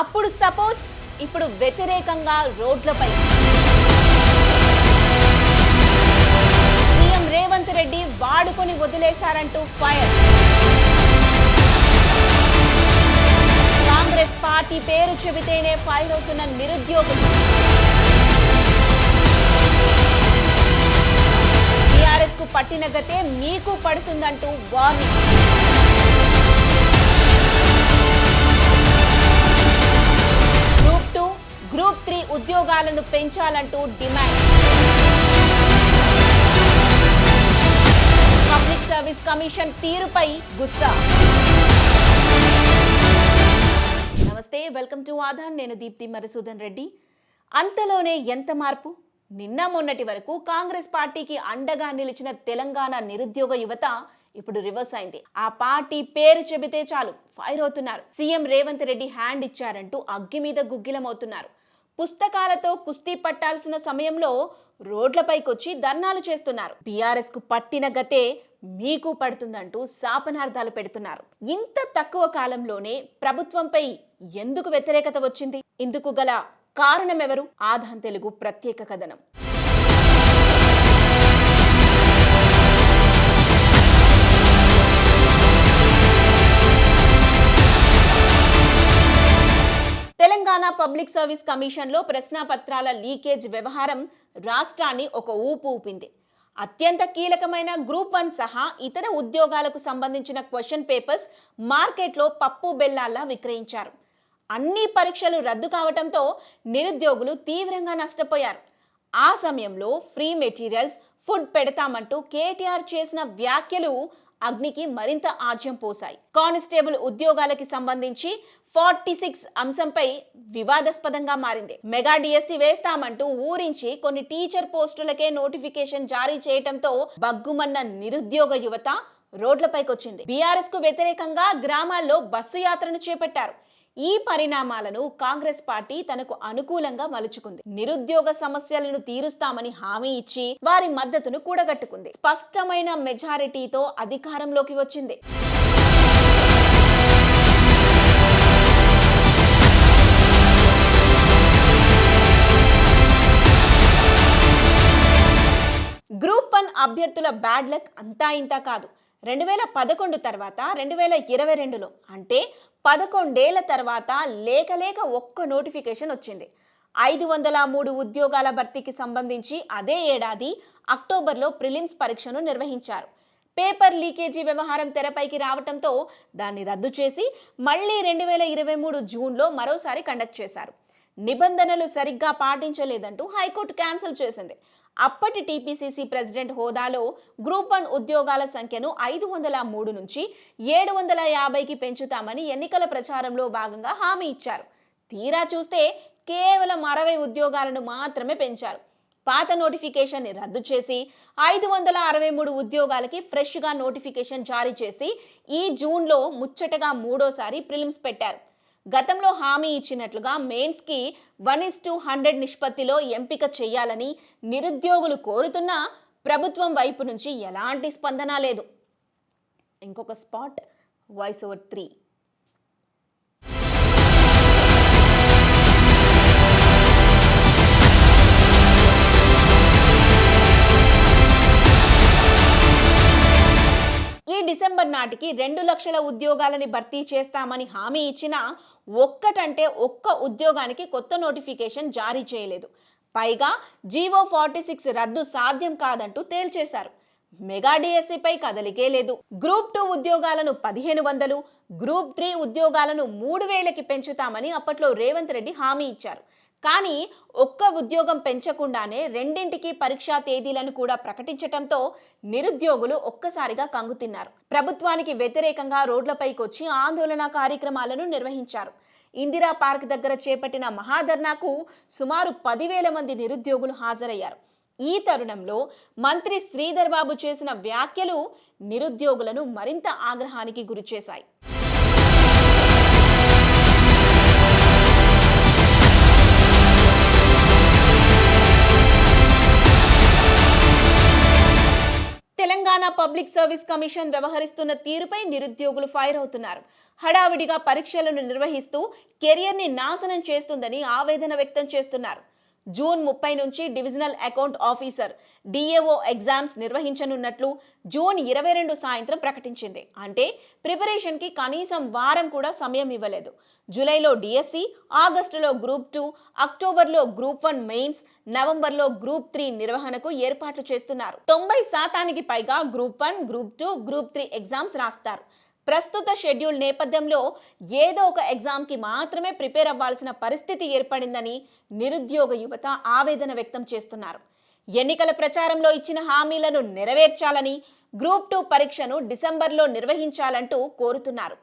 అప్పుడు సపోర్ట్ ఇప్పుడు వ్యతిరేకంగా రోడ్లపై. సీఎం రేవంత్ రెడ్డి వాడుకొని వదిలేశారంటూ ఫైర్. కాంగ్రెస్ పార్టీ పేరు చెబితేనే ఫైర్ అవుతున్న నిరుద్యోగులు. టీఆర్ఎస్కు పట్టిన గతే మీకు పడుతుందంటూ వార్నింగ్. గ్రూప్ త్రీ ఉద్యోగాలను పెంచాలంటూ డిమాండ్. పబ్లిక్ సర్వీస్ కమిషన్ తీరుపై గుస్సా. నమస్తే వెల్కమ్ టు ఆధార్. నేను దీప్తి మధుసూదన్ రెడ్డి. అంతలోనే ఎంత మార్పు? నిన్న మొన్నటి వరకు కాంగ్రెస్ పార్టీకి అండగా నిలిచిన తెలంగాణ నిరుద్యోగ యువత ఇప్పుడు రివర్స్ అయింది. ఆ పార్టీ పేరు చెబితే చాలు ఫైర్ అవుతున్నారు. సీఎం రేవంత్ రెడ్డి హ్యాండ్ ఇచ్చారంటూ అగ్గి మీద గుగ్గిలమవుతున్నారు. పుస్తకాలతో కుస్తీ పట్టాల్సిన సమయంలో రోడ్లపైకొచ్చి ధర్నాలు చేస్తున్నారు. బీఆర్ఎస్కు పట్టిన గతే మీకు పడుతుందంటూ శాపనార్థాలు పెడుతున్నారు. ఇంత తక్కువ కాలంలోనే ప్రభుత్వంపై ఎందుకు వ్యతిరేకత వచ్చింది? ఇందుకు గల కారణం ఎవరు ఆధాన్ తెలుగు ప్రత్యేక కథనం. పబ్లిక్ సర్వీస్ కమిషన్లో ప్రశ్నాపత్రాల లీకేజ్ వ్యవహారం రాష్ట్రాన్ని ఒక ఊపు ఊపింది. అత్యంత కీలకమైన గ్రూప్ వన్ సహా ఇతర ఉద్యోగాలకు సంబంధించిన క్వశ్చన్ పేపర్స్ మార్కెట్లో పప్పు బెల్లాల్లా విక్రయించారు. అన్ని పరీక్షలు రద్దు కావడంతో నిరుద్యోగులు తీవ్రంగా నష్టపోయారు. ఆ సమయంలో ఫ్రీ మెటీరియల్స్ ఫుడ్ పెడతామంటూ కేటీఆర్ చేసిన వ్యాఖ్యలు అగ్నికి మరింత ఆజ్యం పోశాయి. కానిస్టేబుల్ ఉద్యోగాలకి సంబంధించి ఫార్టీ సిక్స్ అంశంపై వివాదాస్పదంగా మారింది. మెగా డిఎస్సి వేస్తామంటూ ఊరించి కొన్ని టీచర్ పోస్టులకే నోటిఫికేషన్ జారీ చేయటంతో బగ్గుమన్న నిరుద్యోగ యువత రోడ్లపైకొచ్చింది. బీఆర్ఎస్కు వ్యతిరేకంగా గ్రామాల్లో బస్సు యాత్రను చేపట్టారు. ఈ పరిణామాలను కాంగ్రెస్ పార్టీ తనకు అనుకూలంగా మలుచుకుంది. నిరుద్యోగ సమస్యలను తీరుస్తామని హామీ ఇచ్చి వారి మద్దతును కూడగట్టుకుంది. స్పష్టమైన మెజారిటీతో అధికారంలోకి వచ్చింది. గ్రూప్ వన్ అభ్యర్థుల బ్యాడ్ లక్ అంతా ఇంతా కాదు. రెండు వేల పదకొండు తర్వాత రెండు వేల ఇరవై రెండులో అంటే పదకొండేళ్ళ తర్వాత లేక లేక ఒక్క నోటిఫికేషన్ వచ్చింది. ఐదు వందల మూడు ఉద్యోగాల భర్తీకి సంబంధించి అదే ఏడాది అక్టోబర్లో ప్రిలిమ్స్ పరీక్షను నిర్వహించారు. పేపర్ లీకేజీ వ్యవహారం తెరపైకి రావడంతో దాన్ని రద్దు చేసి మళ్ళీ రెండు వేల ఇరవై మూడు జూన్లో మరోసారి కండక్ట్ చేశారు. నిబంధనలు సరిగ్గా పాటించలేదంటూ హైకోర్టు క్యాన్సిల్ చేసింది. అప్పటి టీపీసీసీ ప్రెసిడెంట్ హోదాలో గ్రూప్ వన్ ఉద్యోగాల సంఖ్యను ఐదు వందల మూడు నుంచి ఏడు వందల యాభైకి పెంచుతామని ఎన్నికల ప్రచారంలో భాగంగా హామీ ఇచ్చారు. తీరా చూస్తే కేవలం అరవై ఉద్యోగాలను మాత్రమే పెంచారు. పాత నోటిఫికేషన్ని రద్దు చేసి ఐదు వందల అరవై మూడు ఉద్యోగాలకి ఫ్రెష్గా నోటిఫికేషన్ జారీ చేసి ఈ జూన్లో ముచ్చటగా మూడోసారి ప్రిలిమ్స్ పెట్టారు. గతంలో హామీ ఇచ్చినట్లుగా మెయిన్స్కి వన్ ఇస్ టు హండ్రెడ్ నిష్పత్తిలో ఎంపిక చేయాలని నిరుద్యోగులు కోరుతున్నా ప్రభుత్వం వైపు నుంచి ఎలాంటి స్పందన లేదు. ఇంకొక స్పాట్ వాయిస్ ఓవర్ త్రీ. ఈ డిసెంబర్ నాటికి రెండు లక్షల ఉద్యోగాలని భర్తీ చేస్తామని హామీ ఇచ్చినా ఒక్కటంటే ఒక్క ఉద్యోగానికి కొత్త నోటిఫికేషన్ జారీ చేయలేదు. పైగా జీవో ఫార్టీ సిక్స్ రద్దు సాధ్యం కాదంటూ తేల్చేశారు. మెగా డిఎస్సిపై కదలికే లేదు. గ్రూప్ టూ ఉద్యోగాలను పదిహేను వందలు గ్రూప్ త్రీ ఉద్యోగాలను మూడు వేలకి పెంచుతామని అప్పట్లో రేవంత్ రెడ్డి హామీ ఇచ్చారు. కానీ ఒక్క ఉద్యోగం పెంచకుండానే రెండింటికి పరీక్షా తేదీలను కూడా ప్రకటించటంతో నిరుద్యోగులు ఒక్కసారిగా కంగుతిన్నారు ప్రభుత్వానికి వ్యతిరేకంగా రోడ్లపైకి వచ్చి ఆందోళన కార్యక్రమాలను నిర్వహించారు. ఇందిరా పార్క్ దగ్గర చేపట్టిన మహాధర్నాకు సుమారు పదివేల మంది నిరుద్యోగులు హాజరయ్యారు. ఈ తరుణంలో మంత్రి శ్రీధర్ బాబు చేసిన వ్యాఖ్యలు నిరుద్యోగులను మరింత ఆగ్రహానికి గురిచేశాయి. పబ్లిక్ సర్వీస్ కమిషన్ వ్యవహరిస్తున్న తీరుపై నిరుద్యోగులు ఫైర్ అవుతున్నారు. హడావిడిగా పరీక్షలను నిర్వహిస్తూ కెరియర్ని నాశనం చేస్తుందని ఆవేదన వ్యక్తం చేస్తున్నారు. జూన్ ముప్పై నుంచి divisional account officer DAO exams నిర్వహించనున్నట్లు జూన్ ఇరవై రెండు సాయంత్రం ప్రకటించింది. అంటే ప్రిపరేషన్కి కనీసం వారం కూడా సమయం ఇవ్వలేదు. జూలైలో డిఎస్సి ఆగస్టులో గ్రూప్ టూ అక్టోబర్లో గ్రూప్ వన్ మెయిన్స్ నవంబర్లో గ్రూప్ త్రీ నిర్వహణకు ఏర్పాట్లు చేస్తున్నారు. తొంభై శాతానికి పైగా group one group two group three exams రాస్తారు. ప్రస్తుత షెడ్యూల్ నేపథ్యంలో ఏదో ఒక ఎగ్జామ్కి మాత్రమే ప్రిపేర్ అవ్వాల్సిన పరిస్థితి ఏర్పడిందని నిరుద్యోగ యువత ఆవేదన వ్యక్తం చేస్తున్నారు. ఎన్నికల ప్రచారంలో ఇచ్చిన హామీలను నెరవేర్చాలని గ్రూప్ టూ పరీక్షను డిసెంబర్లో నిర్వహించాలంటూ కోరుతున్నారు.